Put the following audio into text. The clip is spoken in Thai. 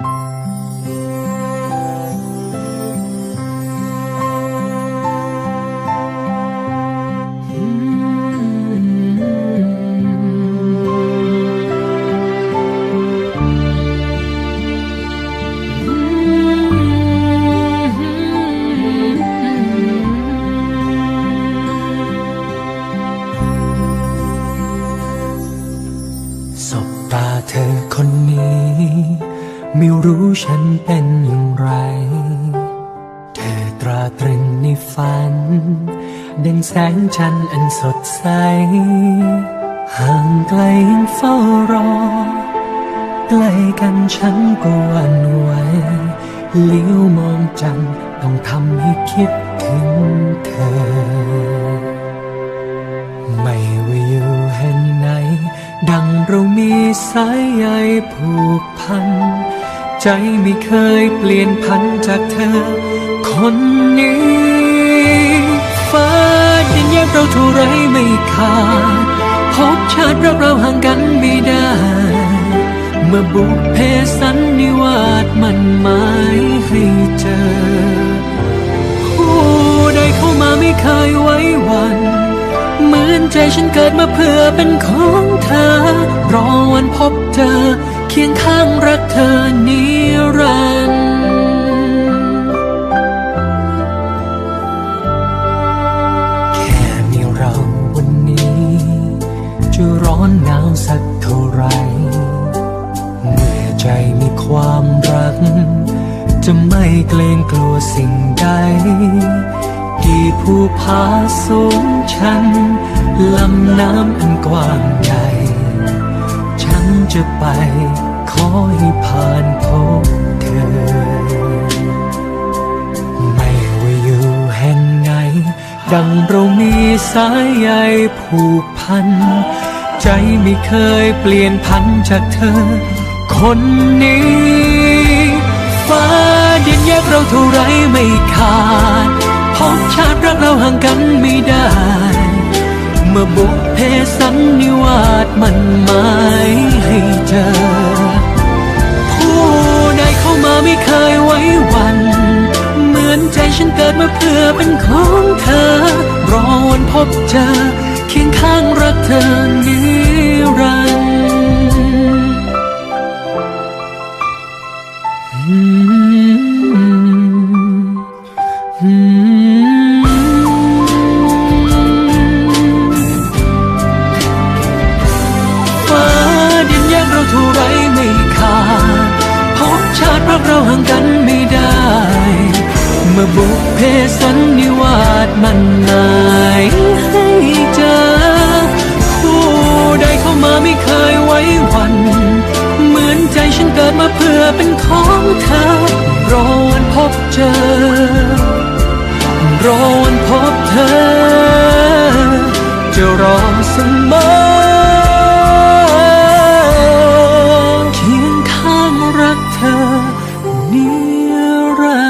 สบตาเธอคนนี้ ไม่รู้ฉันเป็นอย่างไร เธอตราตรึงในฝัน ดังแสงจันทร์อันสดใส ห่างไกลยังเฝ้ารอ ใกล้กันฉันก็วันไหวเลี้ยวมองจันทร์ต้องทำให้คิดถึงเธอ ไม่ว่าอยู่แห่งไหน ดังเรามีสายใยผูกพัน ใจไม่เคยเปลี่ยนพันจากเธอ คนนี้ฟ้าดินแยกเราเท่าไรไม่ขาดพบชาติรักเราห่างกันไม่ได้ เมื่อบุพเพสันนิวาสมันหมายให้เจอ ผู้ใดเข้ามาไม่เคยไว้วัน เหมือนใจฉันเกิดมาเพื่อเป็นของเธอ ร้อนหนาวสักเท่าไร เมื่อใจมีความรัก จะไม่เกรงกลัวสิ่งใด กี่ภูผาสูงชัน ลำน้ำอันกว้างใหญ่ ฉันจะไปขอให้ผ่านพบเธอ ไม่ว่าอยู่แห่งไหน ดังเรามีสายใยผูกพัน ใจไม่เคยเปลี่ยนพันจากเธอ คนนี้ ฟ้าดินแยกเราเท่าไรไม่ขาดพบชาติรักเราห่างกันไม่ได้ เมื่อบุพเพสันนิวาสมันหมายให้เจอ ผู้ใดเข้ามาไม่เคยไว้วันเหมือนใจฉันเกิดมาเพื่อเป็นของเธอ รอวันพบเจอเคียงข้างรักเธอนิ ฟ้าดินแยกเราเท่าไรไม่ขาดพบชาติรักเราห่างกันไม่ได้ เมื่อบุพเพสันนิวาสมันหมายให้าเพื่อเป็นของเธอ รอวันพบเจอ รอวันพบเธอ จะรอเสมอเคียงข้างรักเธอนิรันดร